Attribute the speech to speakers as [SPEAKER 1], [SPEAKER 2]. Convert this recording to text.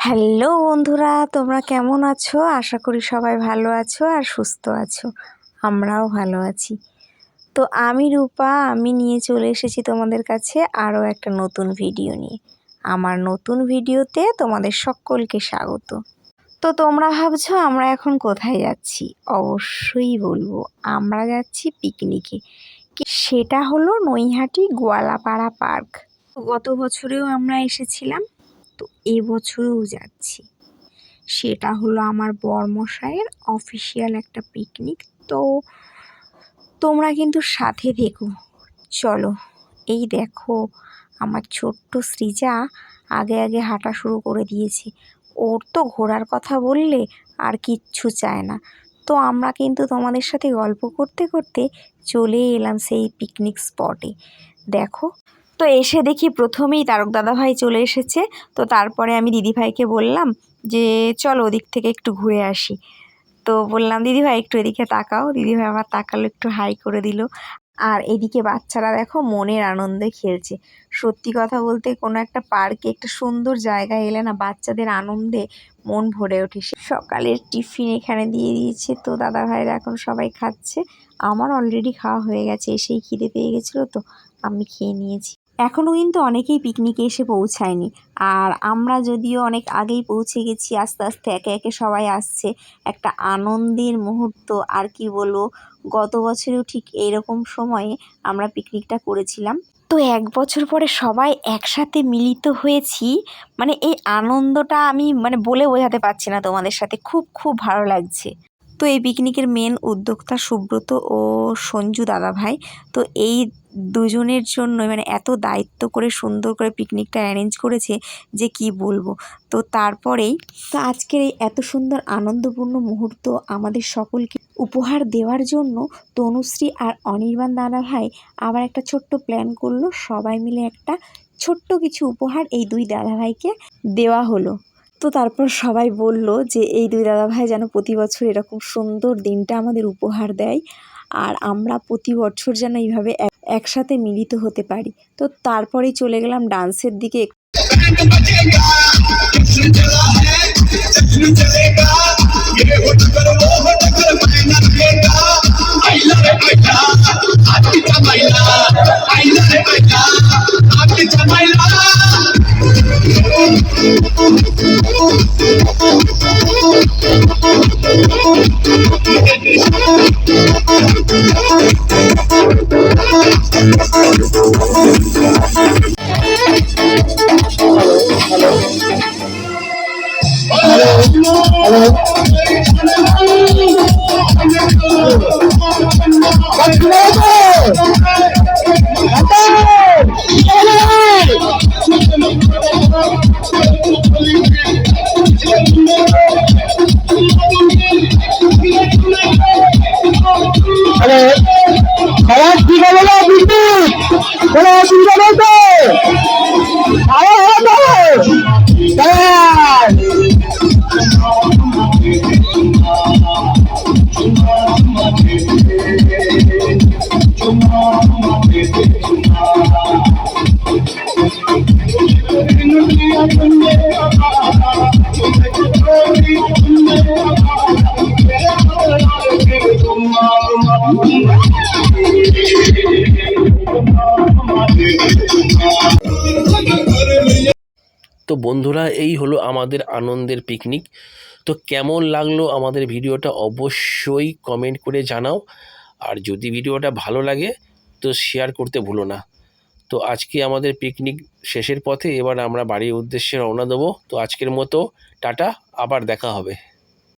[SPEAKER 1] Hello বন্ধুরা, তোমরা কেমন আছো? আশা করি সবাই ভালো আছো আর সুস্থ আছো। আমরাও ভালো আছি। তো আমি রূপা, আমি নিয়ে চলে এসেছি তোমাদের কাছে আরও একটা নতুন ভিডিও নিয়ে। আমার নতুন ভিডিওতে তোমাদের সকলকে স্বাগত। তো তোমরা ভাবছ আমরা এখন কোথায় যাচ্ছি? অবশ্যই বলব, আমরা যাচ্ছি পিকনিকে। সেটা হলো নৈহাটি গোয়ালাপাড়া পার্ক। গত বছরেও আমরা এসেছিলাম। তো এবছরেও যাচ্ছি। সেটা হলো আমার বরমশাইয়ের অফিসিয়াল একটা পিকনিক তো তোমরা কিন্তু সাথে থেকো। চলো, এই দেখো আমার ছোট্ট সৃজা আগে আগে হাঁটা শুরু করে দিয়েছে। ওর তো ঘোরার কথা বললে আর কিচ্ছু চায় না। তো আমরা কিন্তু তোমাদের সাথে গল্প করতে করতে চলে এলাম সেই পিকনিক স্পটে দেখো তো এসে দেখি প্রথমেই তারক দাদাভাই চলে এসেছে। তো তারপরে আমি দিদিভাইকে বললাম যে, চলো ওদিক থেকে একটু ঘুরে আসি। তো বললাম, দিদিভাই একটু এদিকে তাকাও। দিদিভাই আমার তাকালো, একটু হাই করে দিল। আর এদিকে বাচ্চারা দেখো মনের আনন্দে খেলছে। সত্যি কথা বলতে কোনো একটা পার্কে একটা সুন্দর জায়গায় এলে না বাচ্চাদের আনন্দে মন ভরে ওঠে। সকালের টিফিন এখানে দিয়ে দিয়েছে। তো দাদা ভাইরা এখন সবাই খাচ্ছে। আমার অলরেডি খাওয়া হয়ে গেছে। এসেই খিদে পেয়ে গেছিল তো আমি খেয়ে নিয়েছি। এখনও কিন্তু অনেকেই পিকনিকে এসে পৌঁছায়নি। আর আমরা যদিও অনেক আগেই পৌঁছে গেছি, আস্তে আস্তে একে একে সবাই আসছে, একটা আনন্দের মুহূর্ত আর কি বলব, গত বছরেও ঠিক এইরকম সময়ে আমরা পিকনিকটা করেছিলাম। তো এক বছর পরে সবাই একসাথে মিলিত হয়েছি মানে এই আনন্দটা আমি মানে বলে বোঝাতে পারছি না তোমাদের সাথে, খুব খুব ভালো লাগছে। তো এই পিকনিকের মেন উদ্যোক্তা সুব্রত ও সঞ্জু দাদাভাই তো এই দুজনের জন্য মানে এত দায়িত্ব করে সুন্দর করে পিকনিকটা অ্যারেঞ্জ করেছে যে কি বলব। তো তারপরেই তো আজকের এই এত সুন্দর আনন্দপূর্ণ মুহূর্ত আমাদের সকলকে উপহার দেওয়ার জন্য তনুশ্রী আর অনির্বাণ দাদাভাই আবার একটা ছোট্ট প্ল্যান করল। সবাই মিলে একটা ছোট্ট কিছু উপহার এই দুই দাদাভাইকে দেওয়া হলো। তো তারপর সবাই বলল যে, এই দুই দাদাভাই যেন প্রতি বছর এরকম সুন্দর দিনটা আমাদের উপহার দেয় আর আমরা প্রতি বছর যেন এইভাবে এক- একসাথে মিলিত হতে পারি। তো তারপরেই চলে গেলাম ডান্সের দিকে।
[SPEAKER 2] হ্যালো
[SPEAKER 3] তো বন্ধুরা, এই হলো আমাদের আনন্দের পিকনিক তো কেমন লাগল আমাদের ভিডিওটা অবশ্যই কমেন্ট করে জানাও। আর যদি ভিডিওটা ভালো লাগে, তো শেয়ার করতে ভুলো না। তো আজকে আমাদের পিকনিক শেষের পথে এবার আমরা বাড়ির উদ্দেশ্যে রওনা দেবো। তো আজকের মতো, টাটা, আবার দেখা হবে।